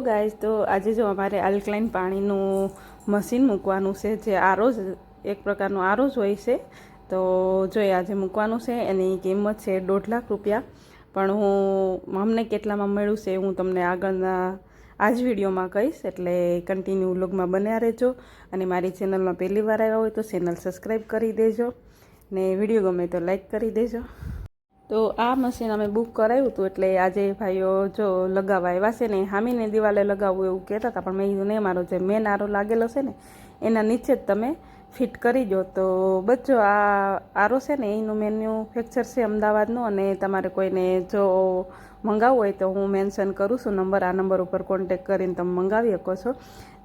Guys તો આજે જો અમારે આલ્કલાઇન પાણીનું મશીન મૂકવાનું છે, જે આરો એક પ્રકારનું આરો જ હોય છે, તો જો એ આજે મૂકવાનું છે, એની કિંમત છે દોઢ લાખ રૂપિયા. પણ હું, અમને કેટલામાં મળ્યું છે, હું તમને આગળના આ જ વિડીયોમાં કહીશ, એટલે કન્ટિન્યુ વ્લોગમાં બન્યા રહેજો. અને મારી ચેનલમાં પહેલી વાર આવ્યા હોય તો ચેનલ સબસ્ક્રાઈબ કરી દેજો. ને વીડિયો ગમે તો લાઈક કરી દેજો. તો આ મશીન અમે બુક કરાવ્યું હતું એટલે આજે ભાઈઓ જો લગાવવા આવ્યા છે ને, હામીને દિવાલે લગાવવું એવું કહેતા હતા, પણ મેં કીધું નહીં મારો જે મેન આરો લાગેલો છે ને, એના નીચે જ તમે ફિટ કરી દો. તો બચ્ચો આ આરો છે ને, એનું મેન્યુફેક્ચર છે અમદાવાદનું, અને તમારે કોઈને જો મંગાવવું હોય તો હું મેન્શન કરું છું. નંબર આ નંબર ઉપર કોન્ટેક કરીને તમે મંગાવી શકો છો.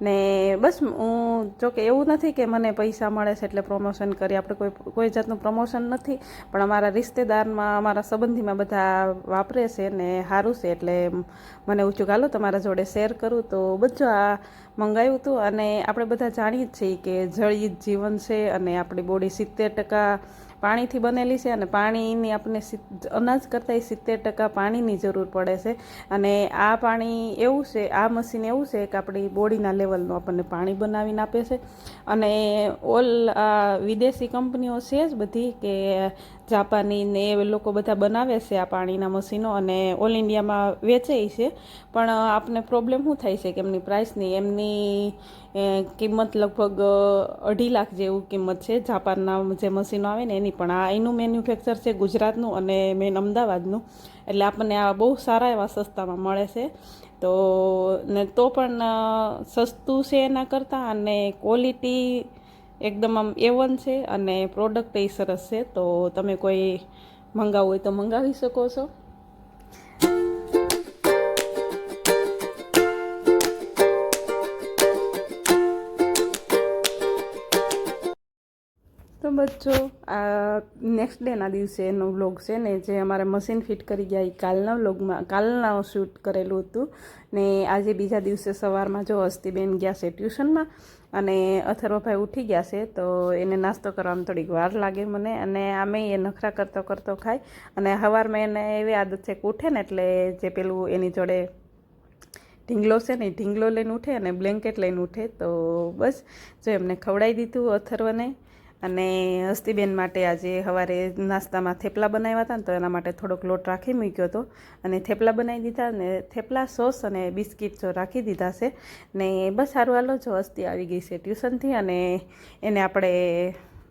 ને બસ હું જોકે એવું નથી કે મને પૈસા મળે છે એટલે પ્રમોશન કરી. આપણે કોઈ કોઈ જાતનું પ્રમોશન નથી. પણ અમારા રિશ્તેદારમાં, અમારા સંબંધીમાં બધા વાપરે છે ને સારું છે એટલે મને ઊંચું ગાલો તમારા જોડે શેર કરું તો બધું આ મંગાવ્યું હતું. અને આપણે બધા જાણીએ જ છીએ કે જળ જીવન છે અને આપણી બોડી સિત્તેર ટકા પાણીથી બનેલી છે અને પાણીની આપણને અનાજ કરતાં સિત્તેર ટકા પાણીની જરૂર પડે છે. અને આ પાણી એવું છે, આ મશીન એવું છે કે આપણી બોડીના લેવલનું આપણને પાણી બનાવીને આપે છે. અને ઓલ વિદેશી કંપનીઓ છે જ બધી કે જાપાની ને એ લોકો બધા બનાવે છે આ પાણીના મશીનો અને ઓલ ઇન્ડિયામાં વેચે છે. પણ આપને પ્રોબ્લેમ શું થાય છે કે એમની પ્રાઇસની, એમની કિંમત લગભગ અઢી લાખ જેવું કિંમત છે જાપાનના જે મશીનો આવે ને એની. પણ આ એનું મેન્યુફેક્ચર છે ગુજરાતનું અને મેન અમદાવાદનું. એટલે આપણને આ બહુ સારા એવા સસ્તામાં મળે છે. તો, ને તો પણ સસ્તું છે એના કરતાં અને ક્વોલિટી એકદમ આમ એવન છે અને પ્રોડક્ટ એ સરસ છે. તો તમે કોઈ મંગાવવું હોય તો મંગાવી શકો છો. તો બચ્ચો, આ નેક્સ્ટ ડેના દિવસે એનો વ્લોગ છે ને, જે અમારે મશીન ફિટ કરી ગયા એ કાલના વ્લોગમાં કાલના શૂટ કરેલું હતું. ને આજે બીજા દિવસે સવારમાં જો અસ્તિબેન ગયા છે ટ્યુશનમાં, અને અથર્વભાઈ ઉઠી ગયા છે, તો એને નાસ્તો કરવામાં થોડીક વાર લાગે મને, અને આમે એ નખરા કરતો કરતો ખાય અને સવારમાં એને એવી આદત છે કે ને એટલે જે પેલું એની જોડે ઢીંગલો છે ને, ઢીંગલો લઈને ઉઠે અને બ્લેન્કેટ લઈને ઉઠે, તો બસ જો એમને ખવડાવી દીધું અથર્વને. અને હસ્તીબેન માટે આજે સવારે નાસ્તામાં થેપલા બનાવ્યા હતા ને તો એના માટે થોડોક લોટ રાખી મૂક્યો હતો. અને થેપલા બનાવી દીધા ને થેપલા, સોસ અને બિસ્કિટ જો રાખી દીધા છે. ને બસ સારું, હાલો, જો હસ્તી આવી ગઈ છે ટ્યુશનથી અને એને આપણે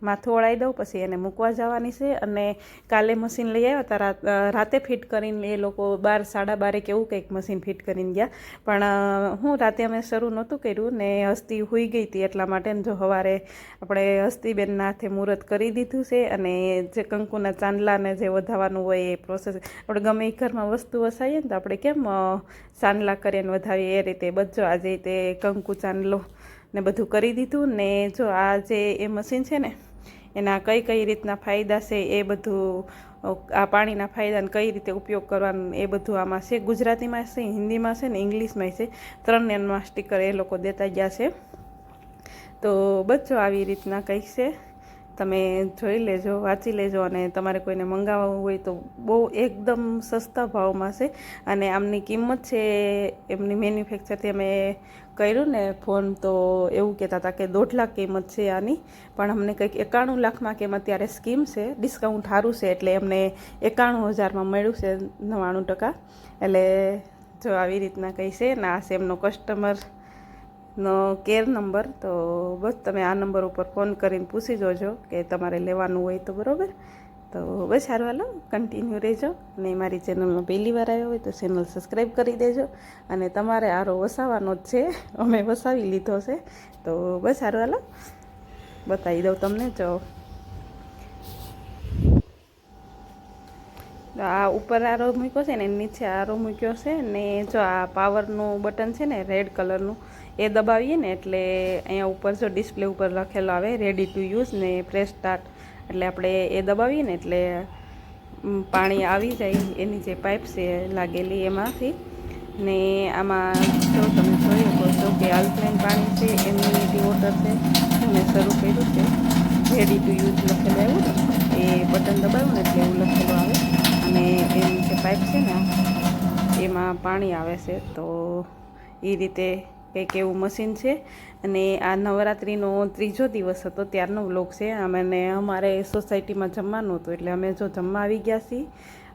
માથું ઓળાઈ દઉં, પછી એને મૂકવા જવાની છે અને કાલે મશીન લઈ આવ્યા હતા, રાતે ફિટ કરીને એ લોકો બાર, સાડા બારે કેવું કંઈક મશીન ફિટ કરીને ગયા. પણ હું રાતે અમે શરૂ નહોતું કર્યું ને હસ્તી હોઈ ગઈ હતી એટલા માટે જો સવારે આપણે હસ્તીબેનના હાથે મુહૂર્ત કરી દીધું છે અને જે કંકુના ચાંદલાને જે વધારવાનું હોય એ પ્રોસેસ આપણે ગમે એ ઘરમાં વસ્તુ વસાવીએ ને તો આપણે કેમ ચાંદલા કરીને વધાવીએ એ રીતે બધો આજે તે કંકુ ચાંદલો ને બધું કરી દીધું ને જો આ જે એ મશીન છે ને એના કઈ કઈ રીતના ફાયદા છે એ બધું આ પાણીના ફાયદાને કઈ રીતે ઉપયોગ કરવાનું એ બધું આમાં છે. ગુજરાતીમાં છે, હિન્દીમાં છે ને ઇંગ્લિશમાં છે. ત્રણ એનમાં સ્ટીકર એ લોકો દેતા ગયા છે. તો બચ્ચો આવી રીતના કંઈક છે. તમે જોઈ લેજો, વાંચી લેજો અને તમારે કોઈને મંગાવવું હોય તો બહુ એકદમ સસ્તા ભાવમાં છે. અને આમની કિંમત છે, એમની મેન્યુફેક્ચરથી અમે કર્યું ને ફોન તો એવું કહેતા હતા કે દોઢ લાખ કિંમત છે આની, પણ અમને કંઈક એકાણું લાખમાં કેમ અત્યારે સ્કીમ છે, ડિસ્કાઉન્ટ સારું છે એટલે અમને એકાણું હજારમાં મળ્યું છે નવ્વાણું ટકા. એટલે જો આવી રીતના કંઈ છે ને આ છે એમનો કસ્ટમરનો કેર નંબર તો બસ તમે આ નંબર ઉપર ફોન કરીને પૂછી જોજો કે તમારે લેવાનું હોય તો બરાબર. તો બસ સારું હાલો. કન્ટિન્યુ રહેજો. અને મારી ચેનલમાં પહેલી વાર આવ્યો હોય તો ચેનલ સબસ્ક્રાઈબ કરી દેજો. અને તમારે આરો વસાવવાનો જ છે. અમે વસાવી લીધો છે. તો બસ સારું હાલો. બતાવી દઉં તમને. જો. આ ઉપર આરો મૂક્યો છે ને, નીચે આરો મૂક્યો છે ને, જો આ પાવરનું બટન છે ને રેડ કલરનું એ દબાવીએ ને એટલે અહીંયા ઉપર જો ડિસ્પ્લે ઉપર લખેલો આવે રેડી ટુ યુઝ ને પ્રેસ સ્ટાર્ટ એટલે આપણે એ દબાવીએ ને એટલે પાણી આવી જાય, એની જે પાઇપ છે લાગેલી એમાંથી. ને આમાં જો તમે જોઈ શકો છો કે આલ્કલાઇન પાણી છે એમ્યુનિટી વોટર છે મેં શરૂ કર્યું છે. રેડી ટુ યુઝ લખેલું આવ્યું. ને એ બટન દબાવ્યું ને એટલે એવું લખેલું આવે. અને એની જે પાઇપ છે ને, એમાં પાણી આવે છે. તો એ રીતે કંઈક એવું મશીન છે. અને આ નવરાત્રિનો ત્રીજો દિવસ હતો, ત્યારનો વ્લોગ છે. અને અમારે સોસાયટીમાં જમવાનું હતું, એટલે અમે જો જમવા આવી ગયા છીએ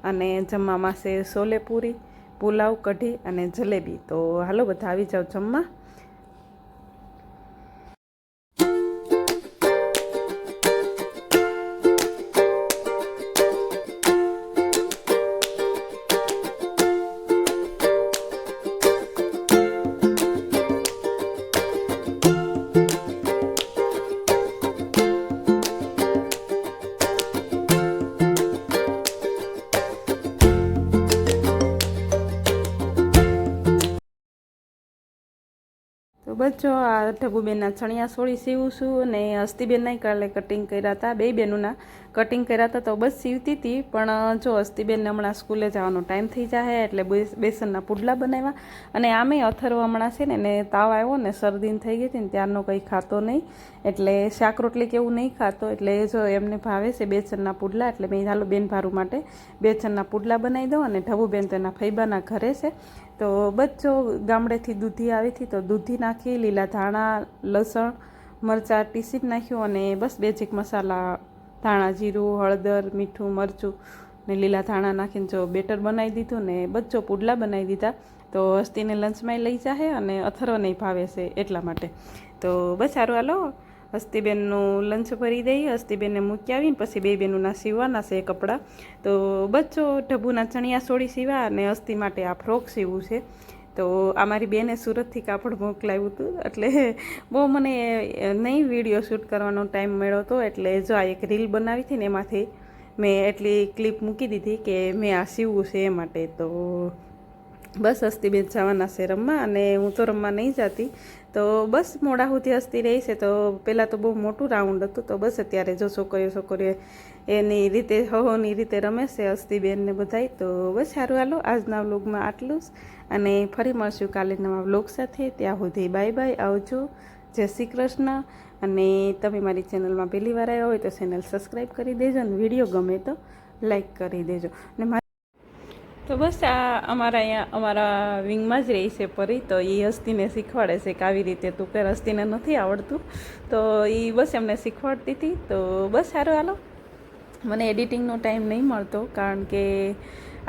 અને જમવામાં છે સોલેપુરી પુલાવ કઢી અને જલેબી. તો હાલો બધા આવી જાઓ જમવા. તો જો આ ઠગુબેનના ચણિયા સોળી સીવું છું ને હસ્તીબેનના કાલે કટિંગ કર્યા હતા, બે બેનોના કટિંગ કર્યા હતા, તો બસ સીવતી હતી. પણ જો હસ્તીબેનને હમણાં સ્કૂલે જવાનો ટાઈમ થઈ જાય એટલે બેસ- બેસનના પુડલા બનાવ્યા. અને આમે અથર્વ હમણાં છે ને, એને તાવ આવ્યો ને, શરદીને થઈ ગઈ હતી ને, ત્યારનો કંઈ ખાતો નહીં. એટલે શાક રોટલી કે એવું નહીં ખાતો. એટલે જો એમને ભાવે છે બેસનના પુડલા, એટલે મેં હાલો બેન, ભારું માટે બેસનના પુડલા બનાવી દઉં અને ઢબુબેન તો એના ફૈબાના ઘરે છે. તો બચ્ચો ગામડેથી દૂધી આવી હતી તો દૂધી નાખી, લીલા ધાણા, લસણ, મરચાં ટીસી નાખ્યું અને બસ બેઝિક મસાલા, ધાણા જીરું, હળદર, મીઠું, મરચું ને લીલા ધાણા નાખીને જો બેટર બનાવી દીધું ને બચ્ચો પુડલા બનાવી દીધા, તો હસ્તીને લંચમાં લઈ જાહે અને અથર્વ નહીં ભાવે છે એટલા માટે. તો બસ સારું હાલો. હસ્તીબેનનું લંચ ભરી દઈએ હસ્તીબેનને મૂકી આવીને પછી બે બહેનોના સીવવાના છે કપડાં. તો બચ્ચો ઢબુના ચણિયા સોળી સીવા અને હસ્તી માટે આ ફ્રોક સીવું છે. તો આ મારી બેને સુરતથી કાપડ મોકલાવ્યું હતું. એટલે બહુ મને નહીં વીડિયો શૂટ કરવાનો ટાઈમ મળ્યો હતો એટલે જો આ એક રીલ બનાવી હતી ને એમાંથી મેં એટલી ક્લિપ મૂકી દીધી કે મેં આ સીવવું છે એ માટે. તો બસ હસ્તીબેન જવાના છે રમવા અને હું તો રમવા નહીં જતી. તો બસ મોડા સુધી હસ્તી રહી છે. તો પહેલાં તો બહુ મોટું રાઉન્ડ હતું. તો બસ અત્યારે જો છોકરીઓ છોકરીઓ એની રીતે હહોની રીતે રમે છે હસ્તી બેનને બધાય. તો બસ સારું હાલો. આજના વ્લોગમાં આટલું જ. અને ફરી મળશું કાલે નવા વ્લોગ સાથે. ત્યાં સુધી બાય બાય. આવજો. જય શ્રી કૃષ્ણ. અને તમે મારી ચેનલમાં પહેલી વાર આવ્યા હોય તો ચેનલ સબસ્ક્રાઈબ કરી દેજો અને વીડિયો ગમે તો લાઈક કરી દેજો. અને તો બસ આ અમારા અહીંયા, અમારા વિંગમાં જ રહી છે પરી, તો એ હસ્તીને શીખવાડે છે કે આવી રીતે તું કે હસ્તીને નથી આવડતું. તો એ બસ એમને શીખવાડતી હતી. તો બસ સારું હાલો. મને એડિટિંગનો ટાઈમ નહીં મળતો, કારણ કે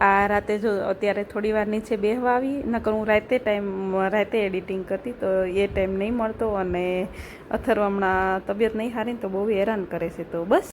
આ રાતે જો અત્યારે થોડી વાર નીચે બેહવા આવી, નકર હું રાતે ટાઈમ, રાતે એડિટિંગ કરતી, તો એ ટાઈમ નહીં મળતો અને અથર્વ હમણાં તબિયત નહીં સારી તો બહુ હેરાન કરે છે. તો બસ.